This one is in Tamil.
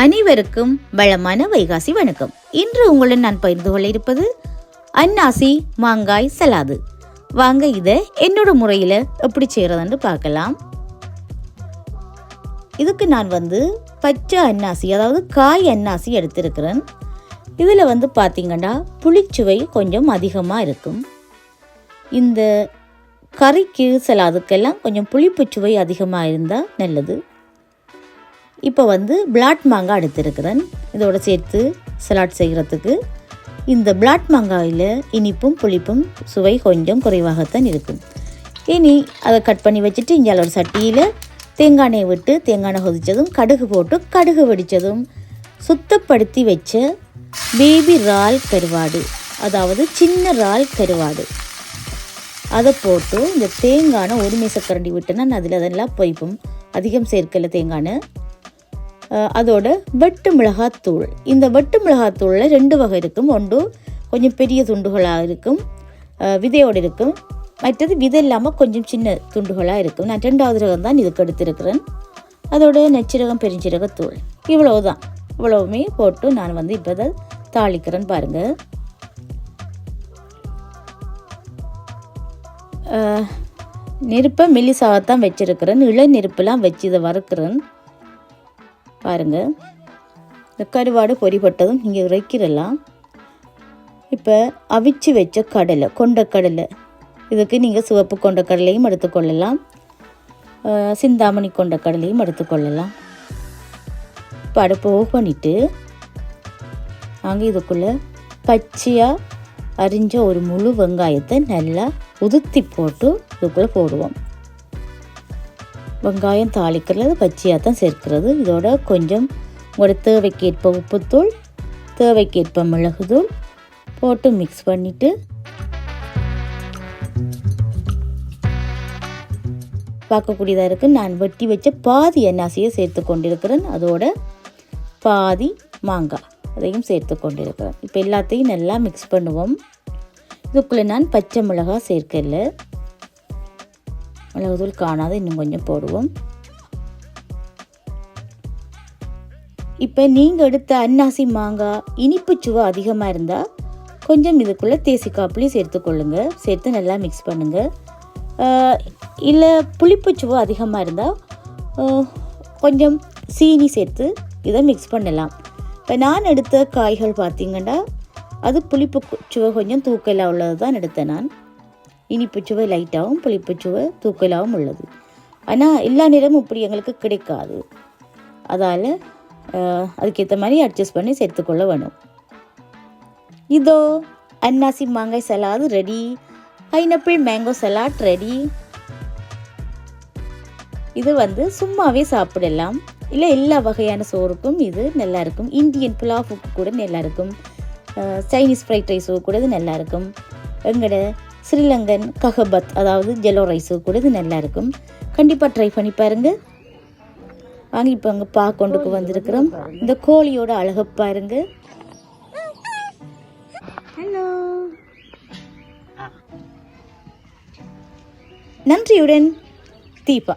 அனைவருக்கும் வளமான வைகாசி வணக்கம். இன்று உங்களுடன் நான் பகிர்ந்து கொள்ள இருப்பது அன்னாசி மாங்காய் சலாது. வாங்க இதை என்னோட முறையில் எப்படி செய்கிறதுன்னு பார்க்கலாம். இதுக்கு நான் வந்து பச்சை அன்னாசி அதாவது காய் அன்னாசி எடுத்திருக்கிறேன். இதில் வந்து பார்த்திங்கண்டா புளிச்சுவை கொஞ்சம் அதிகமாக இருக்கும். இந்த கறிக்கு சலாதுக்கெல்லாம் கொஞ்சம் புளிப்பு சுவை அதிகமாக இருந்தால் நல்லது. இப்போ வந்து பிளாட் மாங்காய் எடுத்திருக்கிறேன். இதோட சேர்த்து சலாட் செய்கிறதுக்கு. இந்த பிளாட் மாங்காயில் இனிப்பும் புளிப்பும் சுவை கொஞ்சம் குறைவாகத்தான் இருக்கும். இனி அதை கட் பண்ணி வச்சுட்டு இங்கே ஒரு சட்டியில் தேங்காய் எண்ணெய் விட்டு தேங்காய் எண்ணெய் கொதித்ததும் கடுகு போட்டு கடுகு வெடித்ததும் சுத்தப்படுத்தி வச்ச பேபி இறால் கருவாடு. அதாவது சின்ன இறால் கருவாடு. அதை போட்டு இந்த தேங்காய் ஒரு மீசக்கரண்டி விட்டுனா அதில் அதெல்லாம் பொய்ப்பும். அதிகம் சேர்க்கல தேங்காய் அதோட வெட்டு மிளகாத்தூள். இந்த வெட்டு மிளகாத்தூளில் ரெண்டு வகை இருக்கும். ஒன்று கொஞ்சம் பெரிய துண்டுகளாக இருக்கும். விதையோடு இருக்கும். மற்றது விதை இல்லாமல் கொஞ்சம் சின்ன துண்டுகளாக இருக்கும். நான் ரெண்டாவது ரகம் தான் இதுக்கு எடுத்திருக்கிறேன். அதோட நெச்சிரகம் பெருஞ்சீரகத்தூள். இவ்வளவுதான். இவ்வளவுமே போட்டு நான் வந்து இப்போ அதை தாளிக்கிறேன்னு பாருங்கள் நெருப்பை மெல்லிசாகத்தான் வச்சுருக்கிறேன். இள நெருப்பெல்லாம் வச்சு இதை வறுக்கிறேன். பாருங்கள் இந்த கருவாடு பொரிப்பட்டதும் இங்கே இறக்கிடலாம் இப்போ அவிச்சு வச்ச கடலை கொண்டக்கடலை இதுக்கு நீங்கள் சிவப்பு கொண்டக்கடலையும் எடுத்துக்கொள்ளலாம் சிந்தாமணி கொண்டக்கடலையும் எடுத்துக்கொள்ளலாம் இப்போ அடுப்பு ஓஃப் பண்ணிவிட்டு நாங்கள் இதுக்குள்ளே பச்சையாக அரிஞ்ச ஒரு முழு வெங்காயத்தை நல்லா உதுத்தி போட்டு இதுக்குள்ளே போடுவோம். வெங்காயம் தாளிக்கிறது பச்சையாக தான் சேர்க்கிறது. இதோட கொஞ்சம் உங்களோட தேவைக்கேற்ப உப்புத்தூள் தேவைக்கேற்ப மிளகுத்தூள் போட்டு மிக்ஸ் பண்ணிவிட்டு பார்க்கக்கூடியதாக இருக்குது நான் வெட்டி வச்ச பாதி எண்ணாசியை சேர்த்து கொண்டிருக்கிறேன். அதோட பாதி மாங்காய் அதையும் சேர்த்து கொண்டிருக்கிறேன். இப்போ எல்லாத்தையும் நல்லா மிக்ஸ் பண்ணுவோம். இதுக்குள்ளே நான் பச்சை மிளகாய் சேர்க்கல. மிளகுத்தூள் காணாத இன்னும் கொஞ்சம் போடுவோம். இப்போ நீங்கள் எடுத்த அன்னாசி மாங்காய் இனிப்பு சுவை அதிகமாக இருந்தால் கொஞ்சம் இதுக்குள்ளே தேசிக்காப்புளியும் சேர்த்துக்கொள்ளுங்க சேர்த்து நல்லா மிக்ஸ் பண்ணுங்கள் இல்லை புளிப்பு சுவை அதிகமாக இருந்தால் கொஞ்சம் சீனி சேர்த்து இதை மிக்ஸ் பண்ணலாம். இப்போ நான் எடுத்த காய்கள் பார்த்திங்கன்னா அது புளிப்பு சுவை கொஞ்சம் தூக்கலாக உள்ளது தான் எடுத்தேன் நான். இனிப்பு சுவை லைட்டாகவும் புளிப்பு சுவை தூக்கலாகவும் உள்ளது. ஆனால் எல்லா நேரமும் இப்படி எங்களுக்கு கிடைக்காது. அதால் அதுக்கேற்ற மாதிரி அட்ஜஸ்ட் பண்ணி சேர்த்துக்கொள்ள வேணும். இதோ அன்னாசி மாங்காய் salad ready pineapple mango salad ready இது வந்து சும்மாவே சாப்பிடலாம். இல்லை எல்லா வகையான சோறுக்கும் இது நல்லா இருக்கும் இந்தியன் புலாஃபுக்கு கூட நல்லா இருக்கும் சைனீஸ் ஃப்ரைட் ரைஸுக்கு கூட இது நல்லா இருக்கும் எங்களோட ஸ்ரீலங்கன் கஹபத் அதாவது ஜெலோ ரைஸு கூட இது நல்லா இருக்கும் கண்டிப்பாக ட்ரை பண்ணி பாருங்கள் வாங்கி இப்போ அங்கே பா கொண்டுக்கு வந்திருக்கிறோம். இந்த கோழியோட அழகை பாருங்க. ஹலோ நன்றியுடன் தீபா.